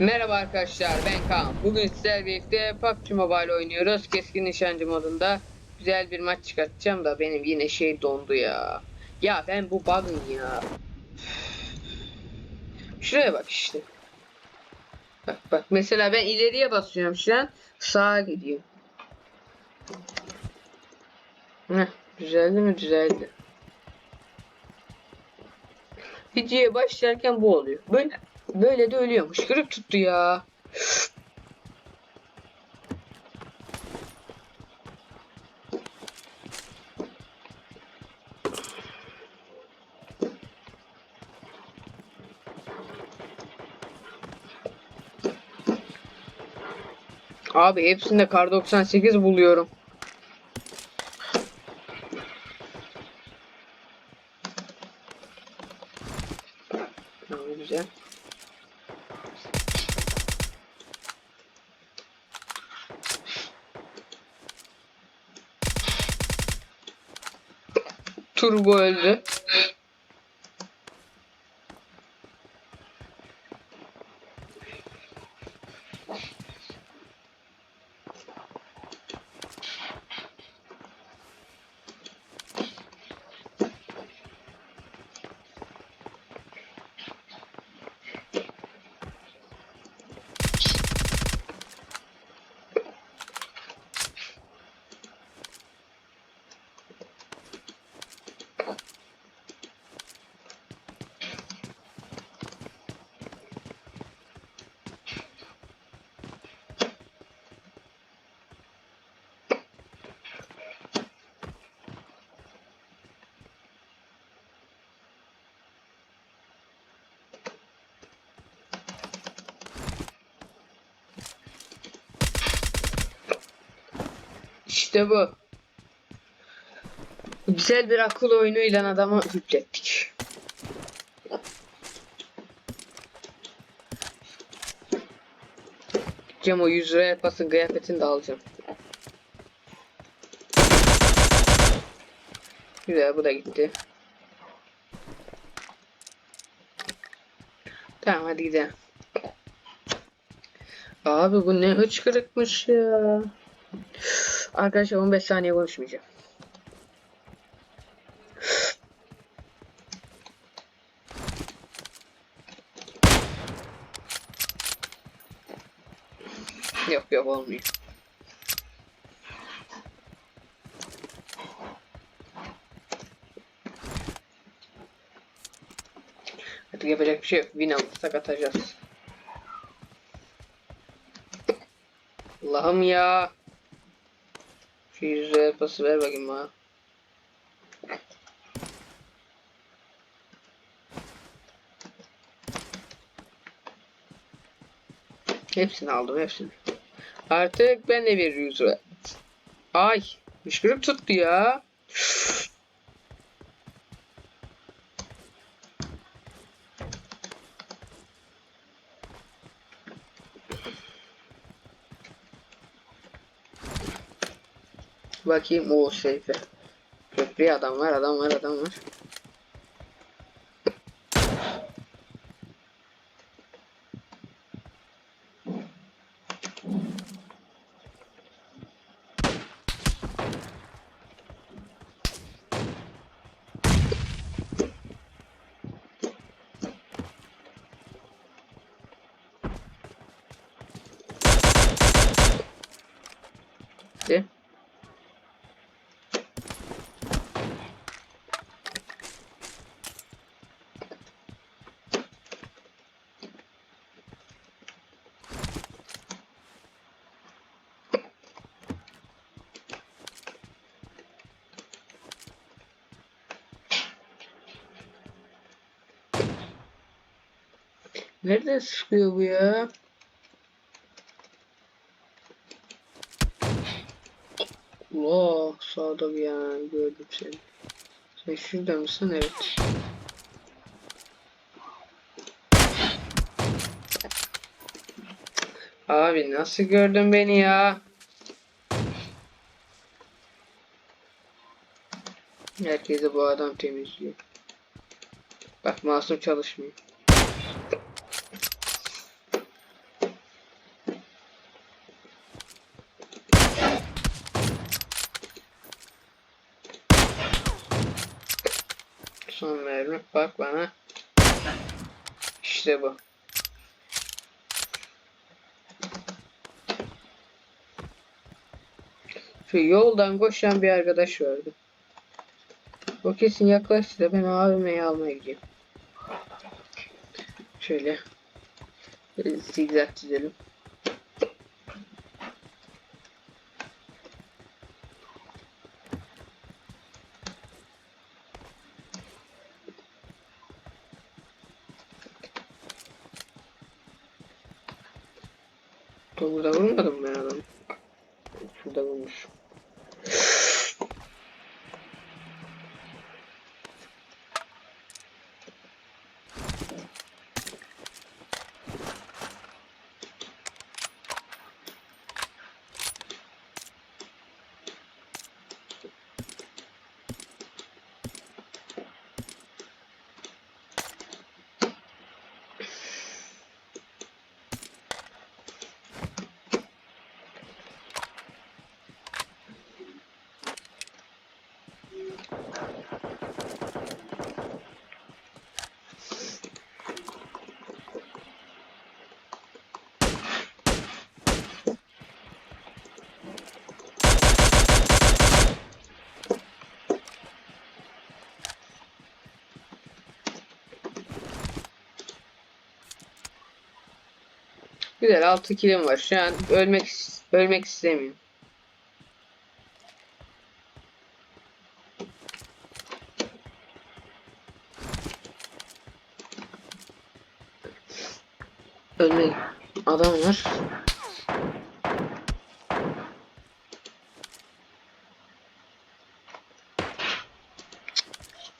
Merhaba arkadaşlar ben Kaan. Bugün sizlerle birlikte PUBG Mobile oynuyoruz. Keskin nişancı modunda. Güzel bir maç çıkartacağım da benim yine şey dondu ya. Ya ben bu bug'ın ya. Şuraya bak işte. Bak bak mesela ben ileriye basıyorum şu an. Sağa gidiyor. Heh, düzeldi mi düzeldi. Videoya başlarken bu oluyor. Böyle böyle de ölüyormuş. Kırık tuttu ya. Abi hepsinde kar 98 buluyorum. Güzel. Turbo öldü. İşte bu. Güzel bir akıl oyunuyla adamı hüklettik. Gideceğim o 100 liraya yapasın kıyafetini de alacağım. Güzel bu da gitti. Tamam hadi gidelim. Abi bu ne hıçkırıkmış ya. Arkadaşlar 15 saniye konuşmayacağım. Yok yok olmuyor. Artık yapacak bir şey yok. Win alırsak atacağız. Allah'ım ya. Şu yüzde pası ver bakayım bana. Hepsini aldım hepsini. Artık ben de bir yüz. Ay. Müşkürük tuttu ya. Bakayım o şeyde. Köprüye adam var adam var adam var. Nereden sıkıyor bu ya? Allah sağda bir yani gördüm seni. Sen şurada mısın? Evet. Abi nasıl gördün beni ya? Herkese bu adam temizliyor. Bak masum çalışmıyor. mi? Bak bana. İşte bu. Şu yoldan koşan bir arkadaş vardı. O kesin yaklaştı da ben AVM'yi almaya gideyim. Şöyle. Böyle zigzag çizelim. Burada vurmadım ben adamı. Şurada vurmuşum. Güzel 6 kilim var. Şu an ölmek ölmek istemiyorum. Ölmek adam var.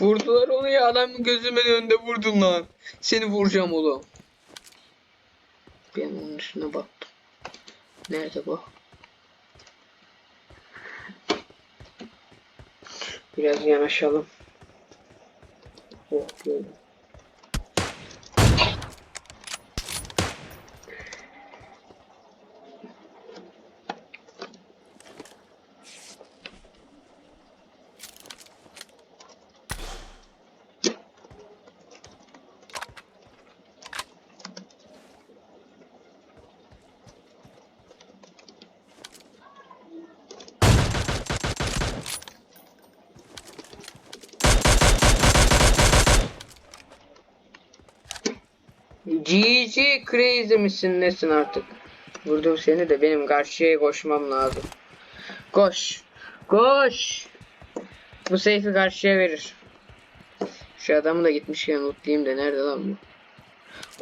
Vurdular onu ya adamın gözümün önünde vurdun lan. Seni vuracağım oğlum. Üstüne baktım. Nerede bu? Biraz yanaşalım. Oh GG crazy misin nesin artık? Vurdum seni de benim karşıya koşmam lazım. Koş. Koş. Bu seyfi karşıya verir. Şu adamı da gitmişken lootlayayım da nerede lan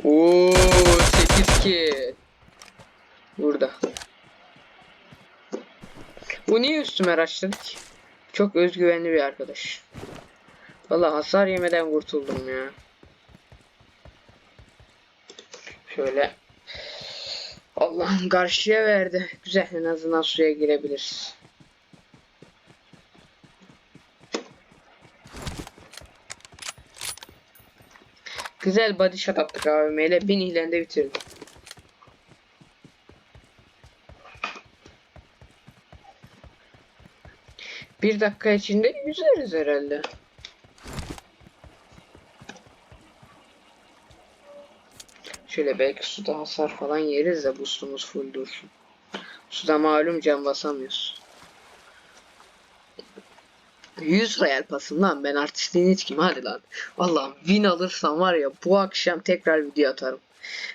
bu? Oo 8 ki. Burada. Bu niye üstüme araçladı ki? Çok özgüvenli bir arkadaş. Valla hasar yemeden kurtuldum ya. Şöyle. Allah'ım karşıya verdi. Güzel en azından suya girebiliriz. Güzel body shot attık AVM'yle. Bin hilende bitirdik. Bir dakika içinde yüzeriz herhalde. Şöyle belki suda hasar falan yeriz de boostumuz full dursun. Suda malum can basamıyoruz. 100 real pasım lan ben artistliğin hiç kim hadi lan. Allah'ım win alırsam var ya bu akşam tekrar video atarım.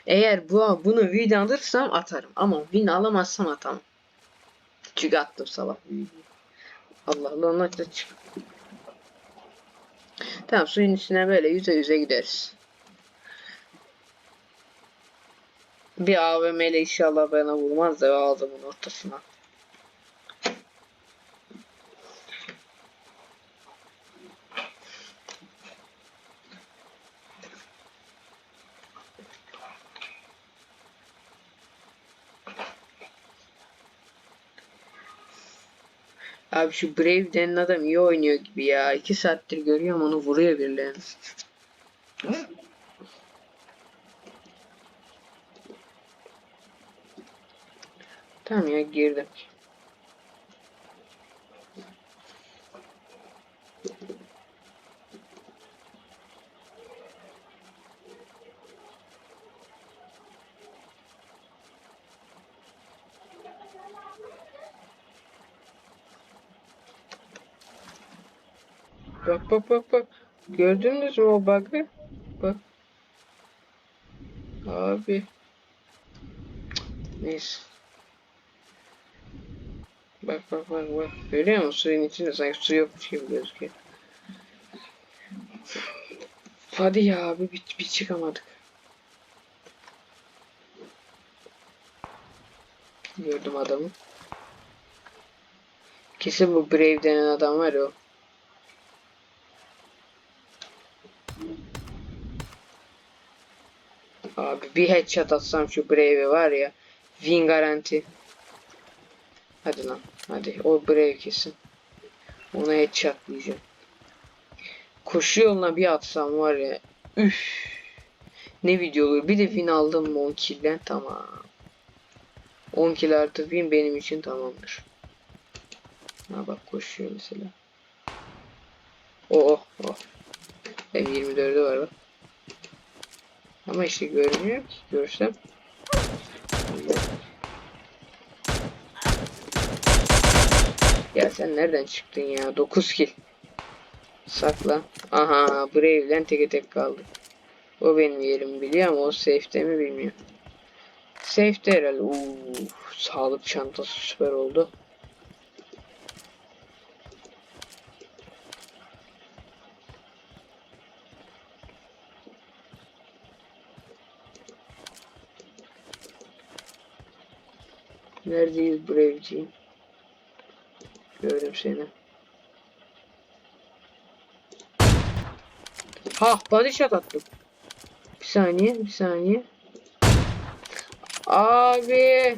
Eğer bu bunu win alırsam atarım ama win alamazsam atamam. Çünkü attım sabah Allah Allah ona da çık. Tamam suyun içine böyle yüze yüze gideriz. Bir AVM ile inşallah bana vurmaz da ağzımın ortasına. Abi şu Brave denen adam iyi oynuyor gibi ya. İki saattir görüyorum onu vuruyor birilerini. Tamam ya girdim. Bak bak bak bak. Gördünüz mü o bug'ı? Bak. Abi. Neyse. Bak bak bak bak. Görüyor musun suyun içinde sanki su yokmuş gibi gözüküyor. Hadi ya abi bir, bir çıkamadık. Gördüm adamı. Kesin bu Brave denen adam var ya o. Abi bir headshot atsam şu Brave'e var ya. Win garanti. Hadi lan. Hadi o Brave kesin. Ona headshot diyeceğim. Koşu yoluna bir atsam var ya. Üf. Ne video olur. Bir de win aldım mı 10 kill'den tamam. 10 kill artı win benim için tamamdır. Ha bak koşuyor mesela. Oh oh oh. M24'ü var bak. Ama işte görmüyor ki. Görsem. Ya sen nereden çıktın ya? 9 kill. Sakla. Aha Brave'len teke tek kaldı. O benim yerimi biliyor ama o safe'te mi bilmiyor. Safe'te herhalde. Uuu, sağlık çantası süper oldu. Neredeyiz Brave'ciğim? Gördüm seni. Ha body shot attım. Bir saniye bir saniye. Abi.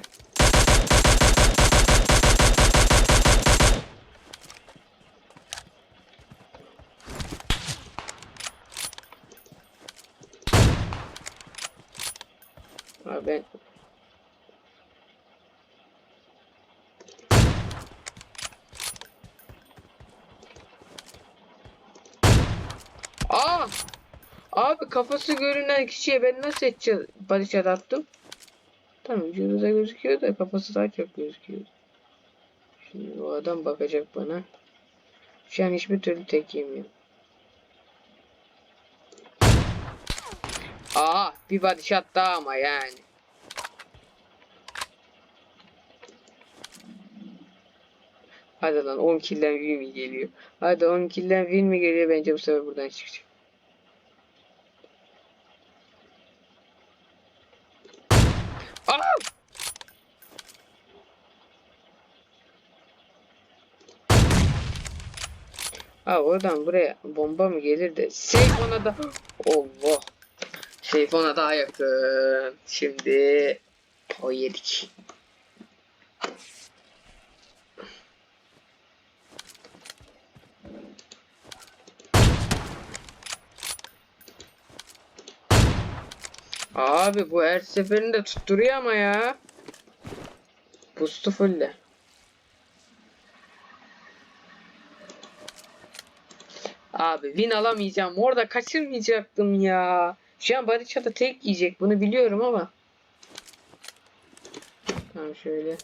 Abi ben Abi kafası görünen kişiye ben nasıl edeceğim? Body shot attım. Tamam vücududa gözüküyor da kafası daha çok gözüküyor. Şimdi o adam bakacak bana. Şu an hiçbir türlü tek yemiyorum. Aa bir body daha ama yani. Hadi lan 10 kill'den win mi geliyor? Hadi 10 kill'den win mi geliyor? Bence bu sefer buradan çıkacak. Aa! Ha oradan buraya bomba mı gelir de Safe ona da Allah! Safe ona daha yakın. Şimdi O yedik Abi bu her seferinde tutturuyor ama ya. Boost'u fulle. Abi win alamayacağım. Orada kaçırmayacaktım ya. Şu an Barış'a tek yiyecek. Bunu biliyorum ama. Tamam şöyle.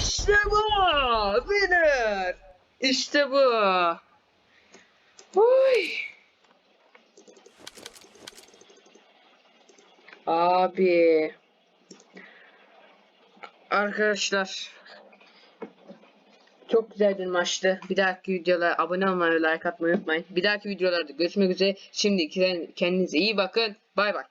İşte bu. Winner. İşte bu. Oy. Abi. Arkadaşlar. Çok güzel bir maçtı. Bir dahaki videolara abone olmayı, like atmayı unutmayın. Bir dahaki videolarda görüşmek üzere. Şimdi kendinize iyi bakın. Bay bay.